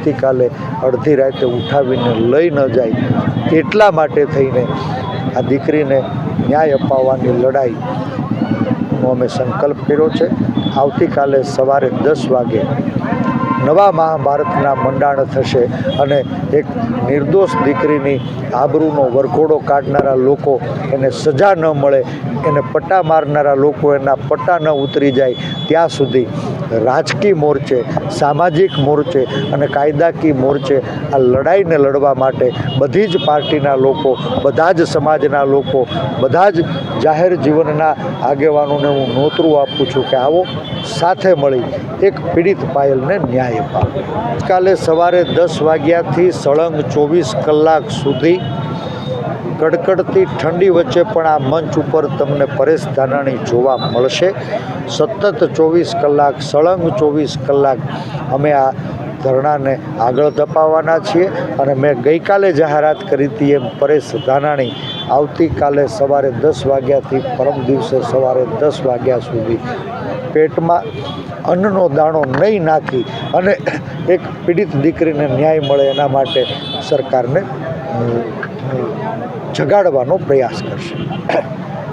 આવતીકાલે અડધી રાતે ઉઠાવીને લઈ ન જાય એટલા માટે થઈને આ દીકરીને ન્યાય અપાવવાની લડાઈનો અમે સંકલ્પ કર્યો છે. આવતીકાલે સવારે દસ વાગે નવા મહાભારતના મંડાણ થશે અને એક નિર્દોષ દીકરીની આબરૂનો વરઘોડો કાઢનારા લોકો એને સજા ન મળે, એને પટ્ટા મારનારા લોકો એના પટ્ટા ન ઉતરી જાય, ત્યાં સુધી રાજકીય મોરચે, સામાજિક મોરચે અને કાયદાકીય મોરચે આ લડાઈને લડવા માટે બધી જ પાર્ટીના લોકો, બધા જ સમાજના લોકો, બધા જ જાહેર જીવનના આગેવાનોને હું નોતરું આપું છું કે આવો સાથે મળી એક પીડિત પાયલને ન્યાય અપાવે કાલે સવારે દસ વાગ્યાથી સળંગ ચોવીસ કલાક સુધી કડકડતી ઠંડી વચ્ચે પણ આ મંચ ઉપર તમને પરેશ ધાનાણી જોવા મળશે. સતત ચોવીસ કલાક, સળંગ ચોવીસ કલાક અમે આ ધરણાને આગળ ધપાવવાના છીએ અને મેં ગઈકાલે જાહેરાત કરી હતી એમ પરેશ ધાનાણી આવતીકાલે સવારે દસ વાગ્યાથી પરમ દિવસે સવારે દસ વાગ્યા સુધી પેટમાં અન્નનો દાણો નહીં નાખી અને એક પીડિત દીકરીને ન્યાય મળે એના માટે સરકારને જગાડવાનો પ્રયાસ કરશે.